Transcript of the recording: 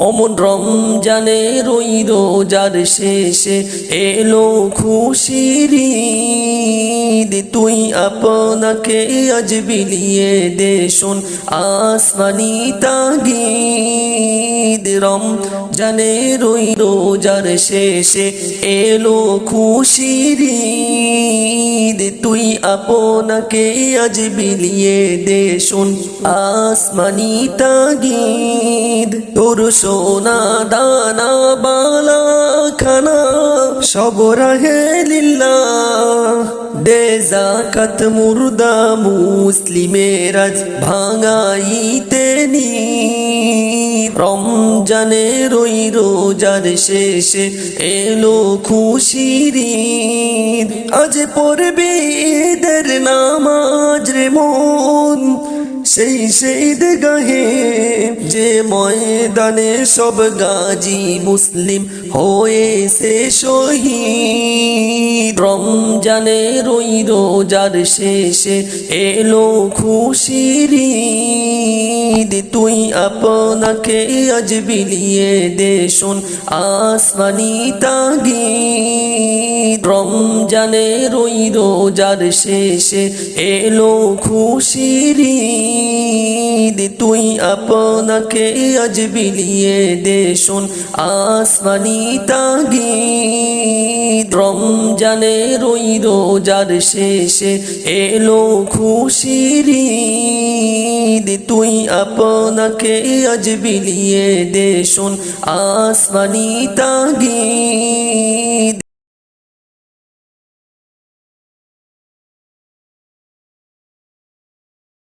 অমন রমজানে রই রোজার শেষে এলো খুশির তুই আপনাকে আজ বিলিয়ে দে শোন আসমানি তাগিদ। রম জানে রই রোজার শেষে এলো খুশির তুই আপনাকে আজ বিলিয়ে দে শোন আসমানি তাগিদ। তোর সোনা দানা, বালা, খানা, সব রাহে লিল্লা। দে জাকাত মুর্দা মুসলিমের আজ ভাঙাইতে নি। রমজানে রই রোজার শেষে এলো খুশির আজ পড়বে ঈদের নামাজ রে মন, সেই সেই গাহে যে ময়দানে সব গাজী মুসলিম হয়েছে শহীদ। রমজানে রই রোজার শেষে এলো খুশির তুই আপনাকে আজ বিলিয়ে দে শোন আসমানি তাগিদ। রমজানে রই রোজার শেষে এলো খুশির আপনাকে আজ বিলিয়ে দে শোন, আসমানি তাগিদ। রমজানে রই রোজার শেষে এলো খুশির তুই আপনাকে আজ বিলিয়ে দে শোন, আসমানি তাগিদ।